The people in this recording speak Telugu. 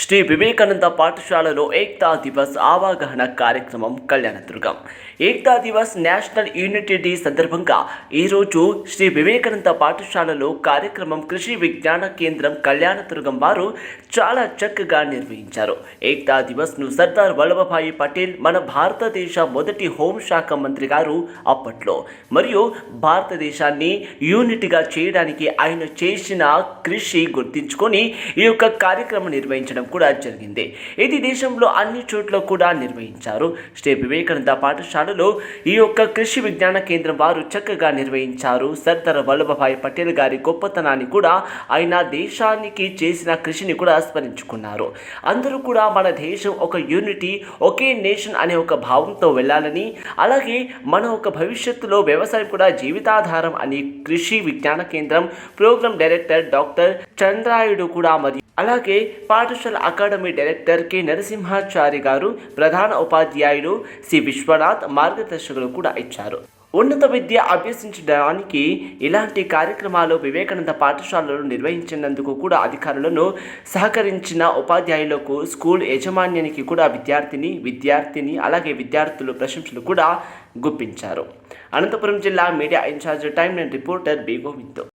శ్రీ వివేకానంద పాఠశాలలో ఏక్తా దివస్ అవగాహన కార్యక్రమం Kalyandurgam Ekta Divas national unity day సందర్భంగా ఈరోజు శ్రీ వివేకానంద పాఠశాలలో కార్యక్రమం కృషి విజ్ఞాన కేంద్రం కళ్యాణదుర్గం వారు చాలా చక్కగా నిర్వహించారు. ఏక్తా దివస్ను సర్దార్ వల్లభభాయి పటేల్ మన భారతదేశ మొదటి హోంశాఖ మంత్రి గారు అప్పట్లో. మరియు భారతదేశాన్ని యూనిట్గా చేయడానికి ఆయన చేసిన కృషి గుర్తించుకొని ఈ యొక్క కార్యక్రమం నిర్వహించడం కూడా జరిగింది. ఇది దేశంలో అన్ని చోట్ల కూడా నిర్వహించారు. శ్రీ వివేకానంద పాఠశాలలో ఈ యొక్క కృషి విజ్ఞాన కేంద్రం వారు చక్కగా నిర్వహించారు. సర్దార్ వల్లభభాయ్ పటేల్ గారి గొప్పతనాన్ని కూడా ఆయన దేశానికి చేసిన కృషిని కూడా స్మరించుకున్నారు. అందరూ కూడా మన దేశం ఒక యూనిటీ ఒకే నేషన్ అనే ఒక భావంతో వెళ్ళాలని అలాగే మన ఒక భవిష్యత్తులో వ్యవసాయం కూడా జీవితాధారం అని కృషి విజ్ఞాన కేంద్రం ప్రోగ్రామ్ డైరెక్టర్ డాక్టర్ చంద్రాయుడు కూడా మరియు అలాగే పాఠశాల అకాడమీ డైరెక్టర్ కె. నరసింహాచారి గారు ప్రధాన ఉపాధ్యాయులు సి. విశ్వనాథ్ మార్గదర్శకులు కూడా ఇచ్చారు. ఉన్నత విద్య అభ్యసించడానికి ఇలాంటి కార్యక్రమాలు వివేకానంద పాఠశాలలో నిర్వహించినందుకు కూడా అధికారులను సహకరించిన ఉపాధ్యాయులకు స్కూల్ యజమాన్యానికి కూడా విద్యార్థిని విద్యార్థిని అలాగే విద్యార్థులు ప్రశంసలు కూడా గుప్పించారు. అనంతపురం జిల్లా media incharge time and reporter B Govind